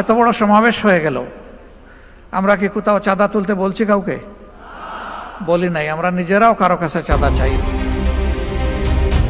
এত বড় সমাবেশ হয়ে গেল। আমরা কি কোথাও চাঁদা তুলতে বলছি কাউকে? বলি নাই, আমরা নিজেরাও কারও কাছে চাঁদা চাই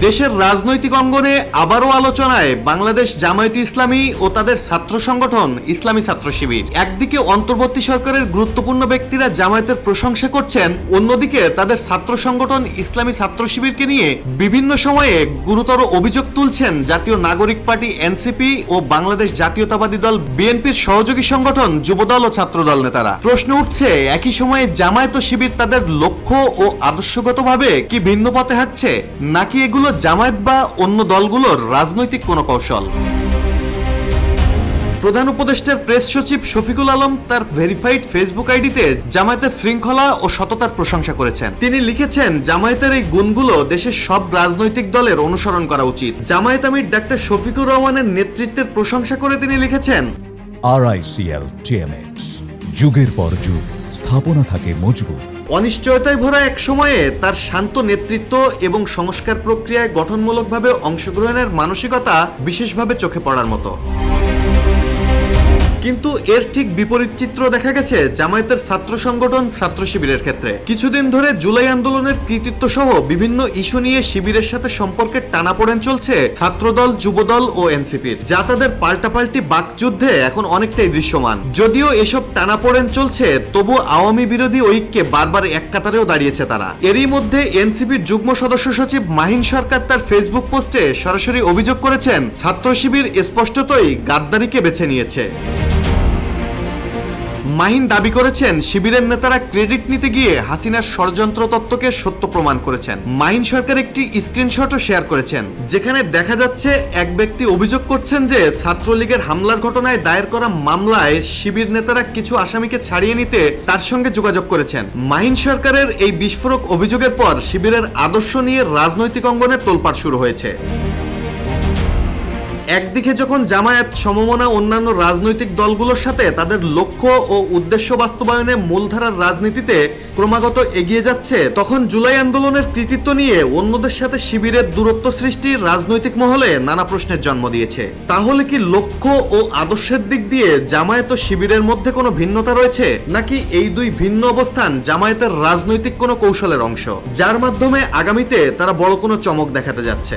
দেশের রাজনৈতিক অঙ্গনে আবারও আলোচনায় বাংলাদেশ জামায়াতে ইসলামী ও তাদের ছাত্র সংগঠন ইসলামী ছাত্র শিবির। একদিকে অন্তর্বর্তী সরকারের গুরুত্বপূর্ণ ব্যক্তিরা জামায়াতের প্রশংসা করছেন, অন্যদিকে তাদের ছাত্র সংগঠন ইসলামী ছাত্র শিবিরকে নিয়ে বিভিন্ন সময়ে গুরুতর অভিযোগ তুলছেন জাতীয় নাগরিক পার্টি এনসিপি ও বাংলাদেশ জাতীয়তাবাদী দল বিএনপির সহযোগী সংগঠন যুবদল ও ছাত্রদল নেতারা। প্রশ্ন উঠছে, একই সময়ে জামায়াত শিবির তাদের লক্ষ্য ও আদর্শগতভাবে কি ভিন্ন পথে হাঁটছে, নাকি এগুলো জামায়াত বা অন্য দলগুলোর রাজনৈতিক কোনো কৌশল। প্রধান উপদেষ্টার প্রেস সচিব শফিকুল আলম তার ভেরিফাইড ফেসবুক আইডিতে জামায়াতের শৃঙ্খলা ও সততার প্রশংসা করেছেন। তিনি লিখেছেন, জামায়াতের এই গুণগুলো দেশের সব রাজনৈতিক দলের অনুসরণ করা উচিত। জামায়াত আমির ডাক্তার শফিকুর রহমানের নেতৃত্বের প্রশংসা করে তিনি লিখেছেন আরআইসিএল টিএমএক্স যুগের পর যুগ, স্থাপনা থাকে মজবুত। অনিশ্চয়তায় ভরা এক সময়ে তার শান্ত নেতৃত্ব এবং সংস্কার প্রক্রিয়ায় গঠনমূলকভাবে অংশগ্রহণের মানসিকতা বিশেষভাবে চোখে পড়ার মতো। কিন্তু এর ঠিক বিপরীত চিত্র দেখা গেছে জামায়াতের ছাত্র সংগঠন ছাত্র শিবিরের ক্ষেত্রে। কিছুদিন ধরে জুলাই আন্দোলনের কৃতিত্ব সহ বিভিন্ন ইস্যু নিয়ে শিবিরের সাথে সম্পর্কের টানাপোড়েন চলছে ছাত্রদল, যুবদল ও এনসিপির। যা তাদের পাল্টাপাল্টি বাকযুদ্ধে এখন অনেকটাই দৃশ্যমান। যদিও এসব টানাপোড়েন চলছে, তবু আওয়ামী বিরোধী ঐক্যে বারবার এক কাতারেও দাঁড়িয়েছে তারা। এরই মধ্যে এনসিপির যুগ্ম সদস্য সচিব মাহিন সরকার তার ফেসবুক পোস্টে সরাসরি অভিযোগ করেছেন, ছাত্র শিবির স্পষ্টতই গাদ্দারিকে বেছে নিয়েছে। মাহিন দাবি করেছেন, শিবিরের নেতারা ক্রেডিট নিতে গিয়ে হাসিনার ষড়যন্ত্র তত্ত্বকে সত্য প্রমাণ করেছেন। মাহিন সরকার একটি স্ক্রিনশটও শেয়ার করেছেন, যেখানে দেখা যাচ্ছে এক ব্যক্তি অভিযোগ করছেন যে ছাত্রলীগের হামলার ঘটনায় দায়ের করা মামলায় শিবির নেতারা কিছু আসামিকে ছাড়িয়ে নিতে তার সঙ্গে যোগাযোগ করেছেন। মাহিন সরকারের এই বিস্ফোরক অভিযোগের পর শিবিরের আদর্শ নিয়ে রাজনৈতিক অঙ্গনে তোলপাড় শুরু হয়েছে। একদিকে যখন জামায়াত সমমনা অন্যান্য রাজনৈতিক দলগুলোর সাথে তাদের লক্ষ্য ও উদ্দেশ্য বাস্তবায়নে মূলধারার রাজনীতিতে ক্রমাগত এগিয়ে যাচ্ছে, তখন জুলাই আন্দোলনের কৃতিত্ব নিয়ে অন্যদের সাথে শিবিরের দূরত্ব সৃষ্টি রাজনৈতিক মহলে নানা প্রশ্নের জন্ম দিয়েছে। তাহলে কি লক্ষ্য ও আদর্শের দিক দিয়ে জামায়াত ও শিবিরের মধ্যে কোনো ভিন্নতা রয়েছে, নাকি এই দুই ভিন্ন অবস্থান জামায়াতের রাজনৈতিক কোনো কৌশলের অংশ? যার মাধ্যমে আগামীতে তারা বড় কোনো চমক দেখাতে যাচ্ছে।